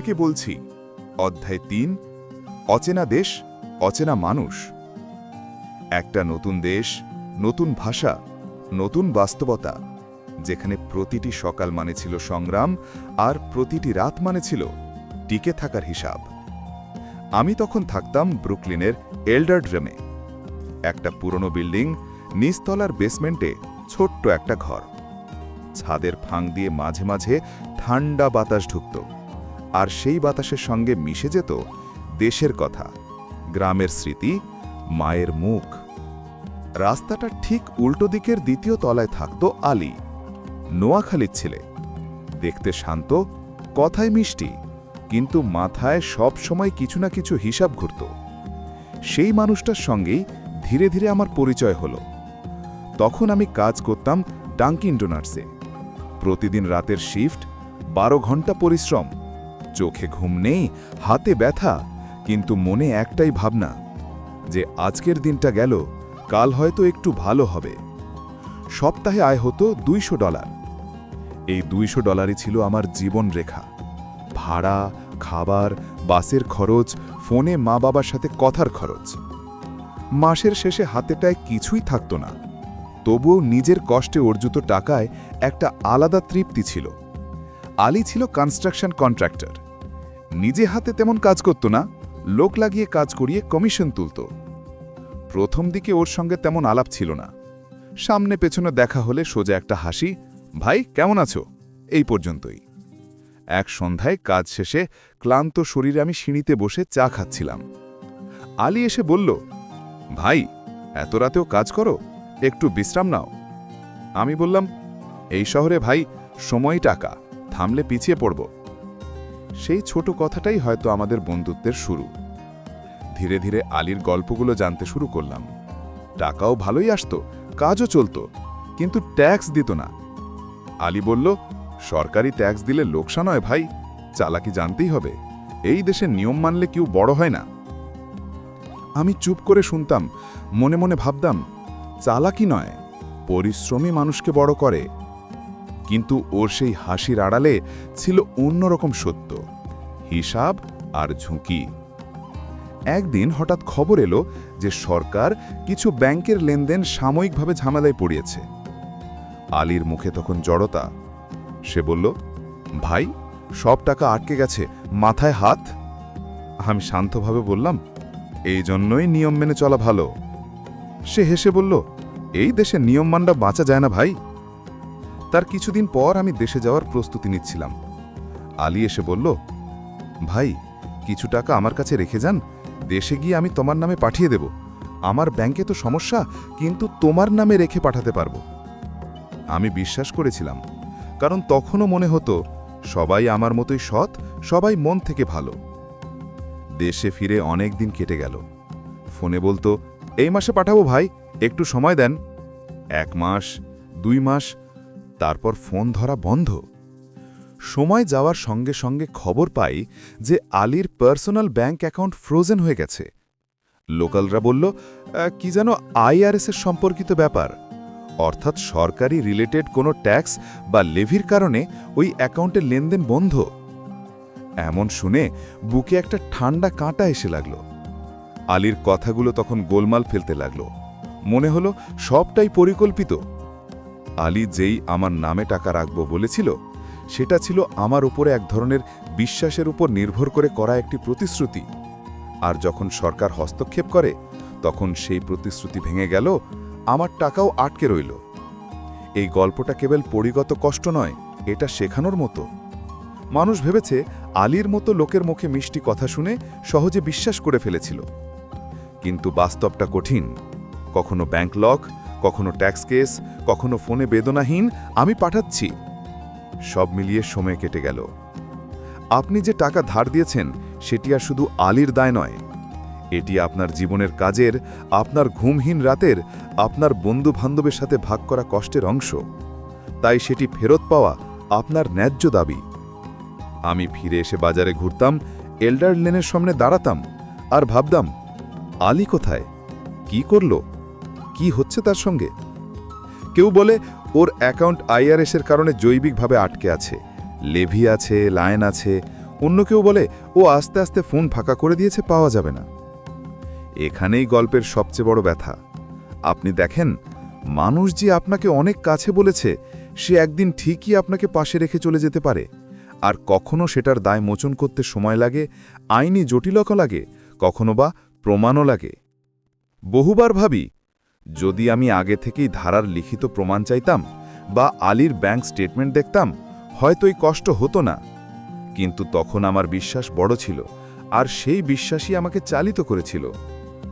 থেকে বলছি, অধ্যায় তিন, অচেনা দেশ, অচেনা মানুষ। একটা নতুন দেশ, নতুন ভাষা, নতুন বাস্তবতা, যেখানে প্রতিটি সকাল মানে ছিল সংগ্রাম, আর প্রতিটি রাত মানে ছিল টিকে থাকার হিসাব। আমি তখন থাকতাম ব্রুকলিনের এল্ডার ড্রেমে। একটা পুরনো বিল্ডিং, নিচতলার বেসমেন্টে ছোট্ট একটা ঘর। ছাদের ফাঁক দিয়ে মাঝে মাঝে ঠান্ডা বাতাস ঢুকত। আর সেই বাতাসের সঙ্গে মিশে যেত দেশের কথা, গ্রামের স্মৃতি, মায়ের মুখ। রাস্তাটা ঠিক উল্টো দিকের দ্বিতীয় তলায় থাকত আলী, নোয়াখালীর ছেলে। দেখতে শান্ত, কথায় মিষ্টি, কিন্তু মাথায় সব সময় কিছু না কিছু হিসাব ঘুরত। সেই মানুষটার সঙ্গেই ধীরে ধীরে আমার পরিচয় হল। তখন আমি কাজ করতাম ডাঙ্কিন ডোনার্সে প্রতিদিন রাতের শিফট বারো ঘণ্টা পরিশ্রম। চোখে ঘুম নেই, হাতে ব্যথা, কিন্তু মনে একটাই ভাবনা, যে আজকের দিনটা গেল, কাল হয়তো একটু ভালো হবে। সপ্তাহে আয় হতো দুইশো ডলার। এই দুইশো ডলারই ছিল আমার জীবন রেখা। ভাড়া, খাবার, বাসের খরচ, ফোনে মা বাবার সাথে কথার খরচ। মাসের শেষে হাতেটায় কিছুই থাকতো না। তবুও নিজের কষ্টে অর্জিত টাকায় একটা আলাদা তৃপ্তি ছিল। আলী ছিল কনস্ট্রাকশন কন্ট্রাক্টর নিজে হাতে তেমন কাজ করত না, লোক লাগিয়ে কাজ করিয়ে কমিশন তুলত। প্রথম দিকে ওর সঙ্গে তেমন আলাপ ছিল না। সামনে পেছনে দেখা হলে সোজা একটা হাসি, ভাই, কেমন আছো? এই পর্যন্তই। এক সন্ধ্যায় কাজ শেষে ক্লান্ত শরীরে আমি সিঁড়িতে বসে চা খাচ্ছিলাম। আলী এসে বলল, ভাই, এত রাতেও কাজ করো? একটু বিশ্রাম নাও। আমি বললাম, এই শহরে ভাই সময় টাকা। থামলে পিছিয়ে পড়ব। সেই ছোট কথাটাই হয়তো আমাদের বন্ধুত্বের শুরু। ধীরে ধীরে আলীর গল্পগুলো জানতে শুরু করলাম। টাকাও ভালোই আসতো, কাজও চলতো, কিন্তু ট্যাক্স দিত না। আলী বলল, সরকারি ট্যাক্স দিলে লোকসান হয় ভাই, চালাকি জানতেই হবে। এই দেশে নিয়ম মানলে কেউ বড় হয় না। আমি চুপ করে শুনতাম, মনে মনে ভাবতাম, চালাকি নয় পরিশ্রমী মানুষকে বড় করে। কিন্তু ওর সেই হাসির আড়ালে ছিল অন্যরকম সত্য, হিসাব আর ঝুঁকি। একদিন হঠাৎ খবর এলো যে সরকার কিছু ব্যাংকের লেনদেন সাময়িকভাবে ঝামেলায় পড়িয়েছে। আলীর মুখে তখন জড়তা। সে বলল, ভাই, সব টাকা আটকে গেছে, মাথায় হাত? আমি শান্তভাবে বললাম, এই জন্যই নিয়ম মেনে চলা ভালো। সে হেসে বলল, এই দেশে নিয়ম মানটা বাঁচা যায় না ভাই। তার কিছুদিন পর আমি দেশে যাওয়ার প্রস্তুতি নিচ্ছিলাম। আলী এসে বলল, ভাই, কিছু টাকা আমার কাছে রেখে যান। দেশে গিয়ে আমি তোমার নামে পাঠিয়ে দেব। আমার ব্যাংকে তো সমস্যা, কিন্তু তোমার নামে রেখে পাঠাতে পারব। আমি বিশ্বাস করেছিলাম, কারণ তখনও মনে হতো, সবাই আমার মতোই সৎ, সবাই মন থেকে ভালো। দেশে ফিরে অনেক দিন কেটে গেল। ফোনে বলতো, এই মাসে পাঠাবো ভাই, একটু সময় দেন। এক মাস, দুই মাস তারপর ফোন ধরা বন্ধ। সময় যাওয়ার সঙ্গে সঙ্গে খবর পাই যে আলীর পার্সোনাল ব্যাংক অ্যাকাউন্ট ফ্রোজেন হয়ে গেছে। লোকালরা বলল কি যেন আইআরএস এর সম্পর্কিত ব্যাপার। অর্থাৎ সরকারি রিলেটেড কোনো ট্যাক্স বা লেভির কারণে ওই অ্যাকাউন্টের লেনদেন বন্ধ। এমন শুনে বুকে একটা ঠান্ডা কাঁটা এসে লাগল। আলীর কথাগুলো তখন গোলমাল ফেলতে লাগল। মনে হলো সবটাই পরিকল্পিত। আলী যেই আমার নামে টাকা রাখব বলেছিল, সেটা ছিল আমার উপরে এক ধরনের বিশ্বাসের উপর নির্ভর করে করা একটি প্রতিশ্রুতি। আর যখন সরকার হস্তক্ষেপ করে, তখন সেই প্রতিশ্রুতি ভেঙে গেল, আমার টাকাও আটকে রইল। এই গল্পটা কেবল পরিগত কষ্ট নয়, এটা শেখানোর মতো। মানুষ ভেবেছে, আলীর মতো লোকের মুখে মিষ্টি কথা শুনে সহজে বিশ্বাস করে ফেলেছিল। কিন্তু বাস্তবটা কঠিন। কখনো ব্যাংক লক কখনো ট্যাক্স কেস কখনো ফোনে বেদনাহীন, আমি পাঠাচ্ছি। সব মিলিয়ে সময় কেটে গেল। আপনি যে টাকা ধার দিয়েছেন, সেটি আর শুধু আলীর দায় নয়। এটি আপনার জীবনের কাজের, আপনার ঘুমহীন রাতের, আপনার বন্ধু বান্ধবের সাথে ভাগ করা কষ্টের অংশ। তাই সেটি ফেরত পাওয়া আপনার ন্যায্য দাবি। আমি ফিরে এসে বাজারে ঘুরতাম এল্ডার লেনের সামনে দাঁড়াতাম আর ভাবতাম, আলী কোথায়? কি করল? কি হচ্ছে তার সঙ্গে? কেউ বলে, ওর অ্যাকাউন্ট আইআরএসের কারণে জৈবিকভাবে আটকে আছে, লেভি আছে লাইন আছে। অন্য কেউ বলে, ও আস্তে আস্তে ফোন ফাঁকা করে দিয়েছে, পাওয়া যাবে না। এখানেই গল্পের সবচেয়ে বড় ব্যথা। আপনি দেখেন, মানুষ যে আপনাকে অনেক কাছে বলেছে, সে একদিন ঠিকই আপনাকে পাশে রেখে চলে যেতে পারে। আর কখনো সেটার দায় মোচন করতে সময় লাগে, আইনি জটিলতা লাগে, কখনো বা প্রমাণও লাগে। বহুবার ভাবি যদি আমি আগে থেকেই ধারার লিখিত প্রমাণ চাইতাম বা আলীর ব্যাংক স্টেটমেন্ট দেখতাম, হয়তো এই কষ্ট হতো না। কিন্তু তখন আমার বিশ্বাস বড় ছিল, আর সেই বিশ্বাসই আমাকে চালিত করেছিল।